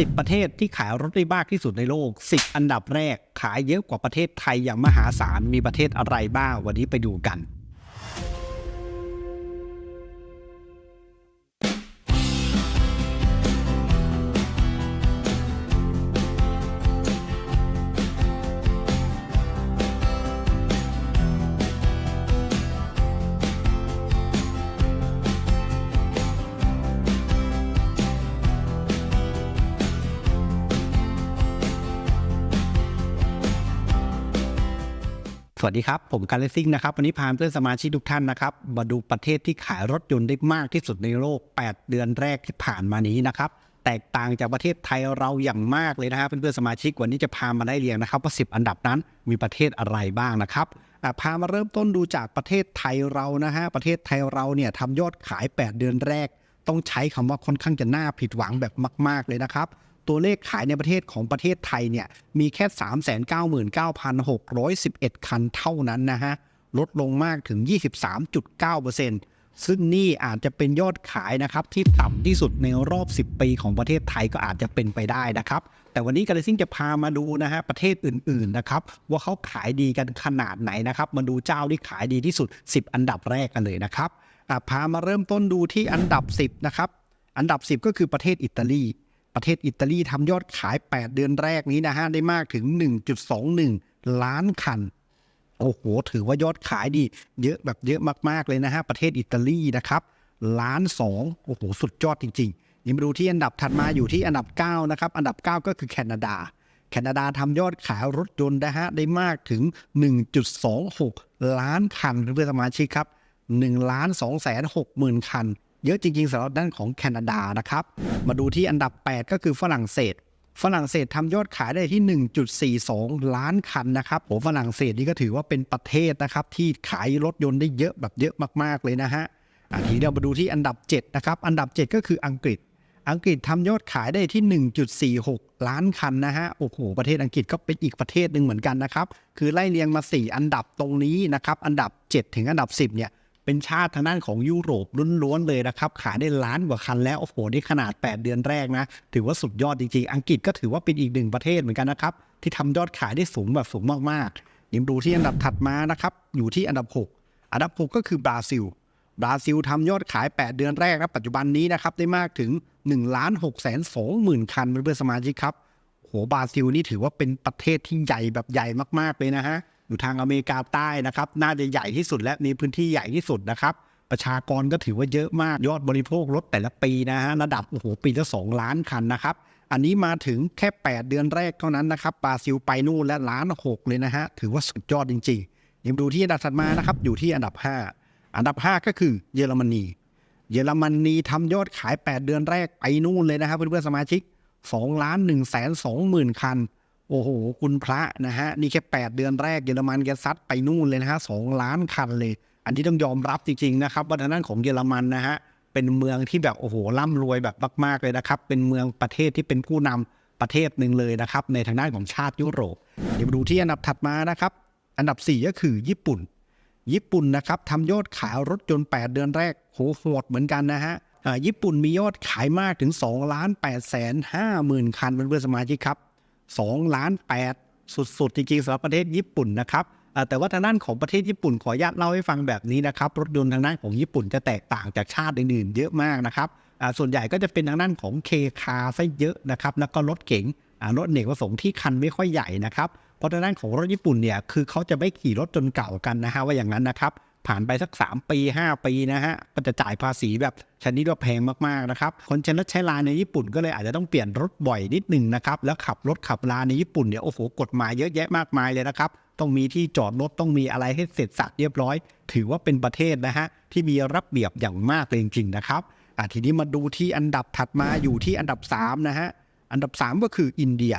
10 ประเทศที่ขายรถได้มากที่สุดในโลก 10 อันดับแรกขายเยอะกว่าประเทศไทยอย่างมหาศาลมีประเทศอะไรบ้างวันนี้ไปดูกัน สวัสดีครับ ผมการเลซิ่งนะครับ วันนี้พาเพื่อนสมาชิกทุกท่านนะครับ มาดูประเทศที่ขายรถยนต์ได้มากที่สุดในโลก 8 เดือนแรกที่ผ่านมานี้นะครับ แตกต่างจากประเทศไทยเราอย่างมากเลยนะครับเพื่อนๆสมาชิกวันนี้จะพามาได้เรียงนะครับว่า10 อันดับนั้นมีประเทศอะไรบ้างนะครับอะพามาเริ่มต้นดูจากประเทศไทยเรานะฮะประเทศไทยเราเนี่ยทำยอดขาย 8 เดือนแรก ต้องใช้คำว่าค่อนข้างจะน่าผิดหวังแบบมาก ๆเลยนะครับ ตัวเลขขายในประเทศของประเทศไทยเนี่ยมีแค่ 399,611 คันเท่านั้นนะฮะ ลดลงมากถึง 23.9%ซึ่งนี่อาจจะเป็นยอดขายนะครับ ที่ต่ำที่สุดในรอบ 10 ปีของประเทศไทยก็อาจจะเป็นไปได้นะครับ แต่วันนี้กาเลซิ่งจะพามาดูนะฮะประเทศอื่นๆนะครับ ว่าเขาขายดีกันขนาดไหนนะครับ มาดูเจ้าที่ขายดีที่สุด 10 อันดับแรกกันเลยนะครับพามาเริ่มต้นดูที่อันดับ 10 นะครับ อันดับ 10 ก็คือประเทศอิตาลี ประเทศอิตาลีทำยอดขาย 8 เดือนแรกนี้นะฮะได้มากถึง 1.21 ล้านคัน โอ้โห ถือว่ายอดขายดี เยอะแบบเยอะมาก ๆ เลยนะฮะ ประเทศอิตาลีนะครับล้านสองโอ้โห สุดยอดจริงๆนี่มาดูที่อันดับถัดมาอยู่ที่อันดับ 9 นะครับ อันดับ 9 ก็คือแคนาดา แคนาดาทำยอดขายรถยนต์นะฮะได้มากถึง 1.26 ล้านคันเพื่อนสมาชิกครับ1ล้าน2แสน6หมื่นคัน เยอะจริงๆสำหรับด้านของแคนาดานะครับ มาดูที่อันดับ 8 ก็คือฝรั่งเศส ฝรั่งเศสทำยอดขายได้ที่ 1.42 ล้านคันนะครับโหฝรั่งเศสนี่ก็ถือว่าเป็นประเทศนะครับที่ขายรถยนต์ได้เยอะแบบเยอะมากๆเลยนะฮะอะทีนี้เรามาดูที่อันดับ 7 นะครับ อันดับ 7 ก็คืออังกฤษ อังกฤษทำยอดขายได้ที่ 1.46 ล้านคันนะฮะ โอ้โห ประเทศอังกฤษก็เป็นอีกประเทศหนึ่งเหมือนกันนะครับ คือไล่เรียงมา 4 อันดับตรงนี้นะครับ อันดับ 7 ถึงอันดับ 10 เนี่ย เป็นชาติทางด้านของยุโรปล้วนๆเลยนะครับ ขายได้ล้านกว่าคันแล้ว โอ้โห นี่ขนาด 8 เดือนแรกนะ ถือว่าสุดยอดจริงๆ อังกฤษก็ถือว่าเป็นอีกหนึ่งประเทศเหมือนกันนะครับ ที่ทำยอดขายได้สูงแบบสูงมากๆยังดูที่อันดับถัดมานะครับ อยู่ที่อันดับ 6 อันดับ 6 ก็คือบราซิล บราซิลทำยอดขาย 8 เดือนแรกนะปัจจุบันนี้นะครับได้มากถึง1ล้าน6แสน2หมื่นคันเพื่อนสมาชิกครับโหบราซิลนี่ถือว่าเป็นประเทศที่ใหญ่แบบใหญ่มากๆเลยนะฮะ อยู่ทางอเมริกาใต้นะครับ น่าจะใหญ่ที่สุดและมีพื้นที่ใหญ่ที่สุดนะครับประชากรก็ถือว่าเยอะมากยอดบริโภครถแต่ละปีนะฮะระดับโอ้โหปีละ2ล้านคันนะครับ อันนี้มาถึงแค่ 8 เดือนแรกเท่านั้นนะครับบราซิลไปนู่นและล้านหกเลยนะฮะถือว่าสุดยอดจริงๆยังดูที่อันดับถัดมานะครับอยู่ที่อันดับ 5 อันดับ 5 ก็คือเยอรมนี เยอรมนีทำยอดขาย 8 เดือนแรกไปนู่นเลยนะครับเพื่อนๆสมาชิก2ล้าน1แสน2หมื่นคัน โอ้โห คุณพระนะฮะ นี่แค่ 8 เดือนแรกเยอรมันแกซัดไปนู่นเลยนะฮะ2ล้านคันเลย อันที่ต้องยอมรับจริงๆนะครับว่าทางด้านของเยอรมันนะฮะ เป็นเมืองที่แบบโอ้โหร่ำรวยแบบมากๆเลยนะครับ เป็นเมืองประเทศที่เป็นผู้นำประเทศหนึ่งเลยนะครับ ในทางด้านของชาติยุโรป เดี๋ยวมาดูที่อันดับถัดมานะครับ อันดับ 4 ก็คือญี่ปุ่น ญี่ปุ่นนะครับทำยอดขายรถยนต์ 8 เดือนแรกโหโหดเหมือนกันนะฮะญี่ปุ่นมียอดขายมากถึง2ล้าน8แสน5หมื่นคันเพื่อนสมาชิกครับ 2ล้าน8สุดๆ จริงๆสำหรับประเทศญี่ปุ่นนะครับแต่ว่าทางด้านของประเทศญี่ปุ่นขออนุญาตเล่าให้ฟังแบบนี้นะครับ รถยนต์ทางด้านของญี่ปุ่นจะแตกต่างจากชาติอื่นๆ เยอะมากนะครับส่วนใหญ่ก็จะเป็นทางด้านของเคคาซะเยอะนะครับแล้วก็รถเก๋งรถเนกประสงค์ที่คันไม่ค่อยใหญ่นะครับเพราะทางด้านของรถญี่ปุ่นเนี่ยคือเขาจะไม่ขี่รถจนเก่ากันนะฮะว่าอย่างนั้นนะครับ ผ่านไปสัก 3 ปี 5 ปีนะฮะ ก็จะจ่ายภาษีแบบชนิดว่าแพงมาก ๆ นะครับ คนใช้รถใช้ลาในญี่ปุ่นก็เลยอาจจะต้องเปลี่ยนรถบ่อยนิดหนึ่งนะครับ แล้วขับรถขับลาในญี่ปุ่นเนี่ยโอ้โหกฎหมายเยอะแยะมากมายเลยนะครับ ต้องมีที่จอดรถต้องมีอะไรให้เสร็จสับเรียบร้อย ถือว่าเป็นประเทศนะฮะที่มีระเบียบอย่างมากเลยจริงๆนะครับอ่ทีนี้มาดูที่อันดับถัดมาอยู่ที่อันดับ3นะฮะอันดับ 3 ก็คืออินเดีย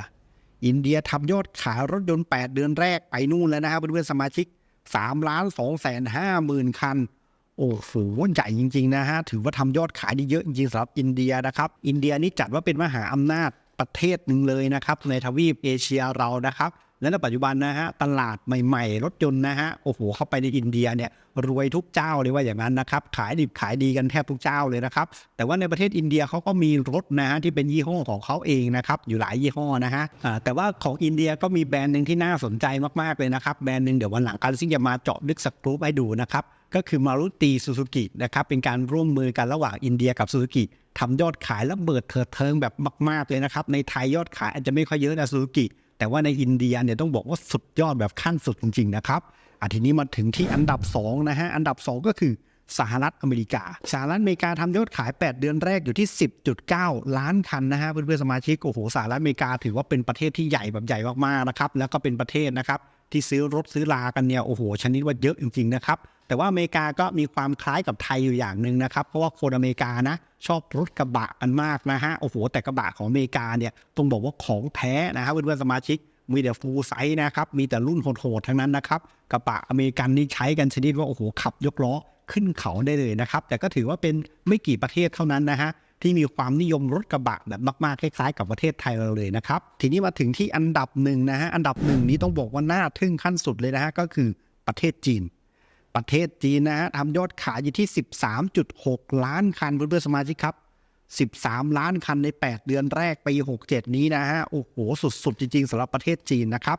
อินเดียทำยอดขายรถยนต์ 8 เดือนแรกไปนู่นแล้วนะครับเพื่อนๆสมาชิก สามล้านสองแสนห้าหมื่นคัน โอ้โหใหญ่จริง ๆ นะฮะ ถือว่าทำยอดขายได้เยอะจริงๆสำหรับอินเดียนะครับ อินเดียนี่จัดว่าเป็นมหาอำนาจประเทศหนึ่งเลยนะครับ ในทวีปเอเชียเรานะครับ และในปัจจุบันนะฮะตลาดใหม่ ๆ รถยนต์นะฮะโอ้โหเข้าไปในอินเดียเนี่ยรวยทุกเจ้าเลยว่าอย่างนั้นนะครับ ขายดิบขายดีกันแทบทุกเจ้าเลยนะครับ แต่ว่าในประเทศอินเดียเขาก็มีรถนะฮะที่เป็นยี่ห้อของเขาเองนะครับ อยู่หลายยี่ห้อนะฮะแต่ว่าของอินเดียก็มีแบรนด์หนึ่งที่น่าสนใจมากๆเลยนะครับ แบรนด์หนึ่งเดี๋ยววันหลังการซิ่งจะมาเจาะลึกสกรูปให้ดูนะครับก็คือมารุติซูซูกินะครับเป็นการร่วมมือกันระหว่างอินเดียกับซูซูกิทำยอดขายและเบิดเถิดเทิงแบบมาก ๆเลยนะครับในไทยยอดขายอาจจะไม่ค่อยเยอะนะซูซูกิ แต่ว่าในอินเดียเนี่ยต้องบอกว่าสุดยอดแบบขั้นสุดจริงๆนะครับอะทีนี้มาถึงที่อันดับ2นะฮะอันดับ 2 ก็คือสหรัฐอเมริกา สหรัฐอเมริกาทำยอดขาย 8 เดือนแรกอยู่ที่ 10.9 ล้านคันนะฮะเพื่อนๆสมาชิกโอ้โหสหรัฐอเมริกาถือว่าเป็นประเทศที่ใหญ่แบบใหญ่มากๆนะครับแล้วก็เป็นประเทศนะครับที่ซื้อรถซื้อลากันเนี่ยโอ้โหชนิดว่าเยอะจริงๆนะครับแต่ว่าอเมริกาก็มีความคล้ายกับไทยอยู่อย่างหนึ่งนะครับเพราะว่าคนอเมริกานะ ชอบรถกระบะกันมากนะฮะโอ้โหแต่กระบะของอเมริกาเนี่ยต้องบอกว่าของแท้นะฮะเพื่อนๆสมาชิกมีแต่ฟูลไซส์นะครับ มีแต่รุ่นโหดๆทั้งนั้นนะครับ กระบะอเมริกันนี่ใช้กันชนิดว่า โอ้โห ขับยกล้อขึ้นเขาได้เลยนะครับ แต่ก็ถือว่าเป็นไม่กี่ประเทศเท่านั้นนะฮะ ที่มีความนิยมรถกระบะแบบมากๆ คล้ายๆ กับประเทศไทยเราเลยนะครับ ทีนี้มาถึงที่อันดับหนึ่งนะฮะ อันดับหนึ่งนี้ต้องบอกว่าน่าทึ่งขั้นสุดเลยนะฮะ ก็คือประเทศจีน ประเทศจีนนะฮะทำยอดขายอยู่ที่ 13.6 ล้านคันเพื่อนๆสมาชิกครับ 13 ล้านคันใน 8 เดือนแรกปี 67 นี้นะฮะโอ้โหสุดๆ จริงๆสำหรับประเทศจีนนะครับ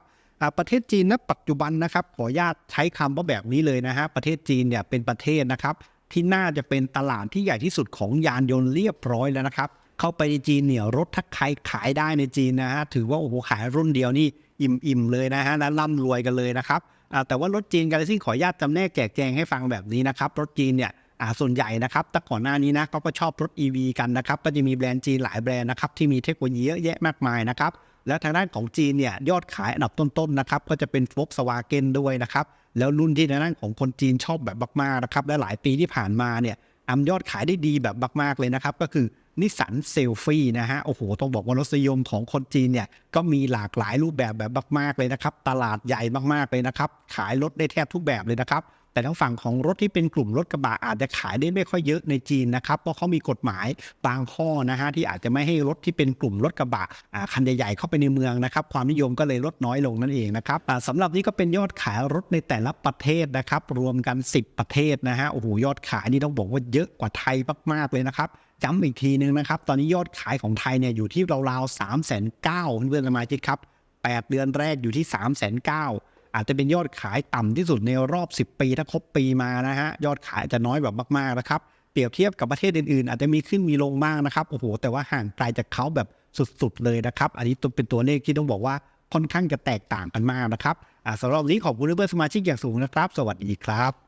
ประเทศจีนณปัจจุบันนะครับขออนุญาตใช้คำว่าแบบนี้เลยนะฮะประเทศจีนเนี่ยเป็นประเทศนะครับที่น่าจะเป็นตลาดที่ใหญ่ที่สุดของยานยนต์เรียบร้อยแล้วนะครับเข้าไปในจีนเนี่ยรถถ้าใครขายได้ในจีนนะฮะถือว่าโอ้โหขายรุ่นเดียวนี่อิ่มๆเลยนะฮะและร่ำรวยกันเลยนะครับ แต่ว่ารถจีนกาลซิ่งขออนุญาตจำแนกแจกแจงให้ฟังแบบนี้นะครับ รถจีนเนี่ยส่วนใหญ่นะครับแต่ก่อนหน้านี้นะเขาก็ชอบรถ EV กันนะครับ ก็จะมีแบรนด์จีนหลายแบรนด์นะครับที่มีเทคโนโลยีเยอะแยะมากมายนะครับ แล้วทางด้านของจีนเนี่ยยอดขายอันดับต้นๆนะครับ ก็จะเป็นฟ o l ks w a g e n ด้วยนะครับ แล้วรุ่นที่ทางด้านของคนจีนชอบแบบมากๆนะครับ และหลายปีที่ผ่านมาเนี่ย อำยอดขายได้ดีแบบมาก ๆ เลยนะครับ ก็คือนิสสันเซลฟี่นะฮะ โอ้โห ต้องบอกว่ารสนิยมของคนจีนเนี่ย ก็มีหลากหลายรูปแบบแบบมาก ๆ เลยนะครับ ตลาดใหญ่มาก ๆ เลยนะครับ ขายรถได้แทบทุกแบบเลยนะครับ แต่ทางฝั่งของรถที่เป็นกลุ่มรถกระบะอาจจะขายได้ไม่ค่อยเยอะในจีนนะครับเพราะเขามีกฎหมายบางข้อนะฮะที่อาจจะไม่ให้รถที่เป็นกลุ่มรถกระบะคันใหญ่ๆเข้าไปในเมืองนะครับความนิยมก็เลยลดน้อยลงนั่นเองนะครับสำหรับนี้ก็เป็นยอดขายรถในแต่ละประเทศนะครับรวมกัน 10 ประเทศนะฮะโอ้โหยอดขายนี่ต้องบอกว่าเยอะกว่าไทยมากๆเลยนะครับย้ำอีกทีนึงนะครับ ตอนนี้ยอดขายของไทยเนี่ยอยู่ที่ราวๆ3 9 0 0 0 0เพื่อนๆสมาชิกครับ8เดือนแรกอยู่ที่3 9 0 0 0 อาจจะเป็นยอดขายต่ำที่สุดในรอบ 10 ปีถ้าครบปีมานะฮะยอดขายจะน้อยแบบมากๆนะครับเปรียบเทียบกับประเทศอื่นๆ อาจจะมีขึ้นมีลงบ้างนะครับโอ้โหแต่ว่าห่างไกลจากเขาแบบสุดๆเลยนะครับ อันนี้เป็นตัวเลขที่ต้องบอกว่าค่อนข้างจะแตกต่างกันมากนะครับสำหรับนี้ขอบคุณเพื่อนสมาชิกอย่างสูงนะครับ สวัสดีครับ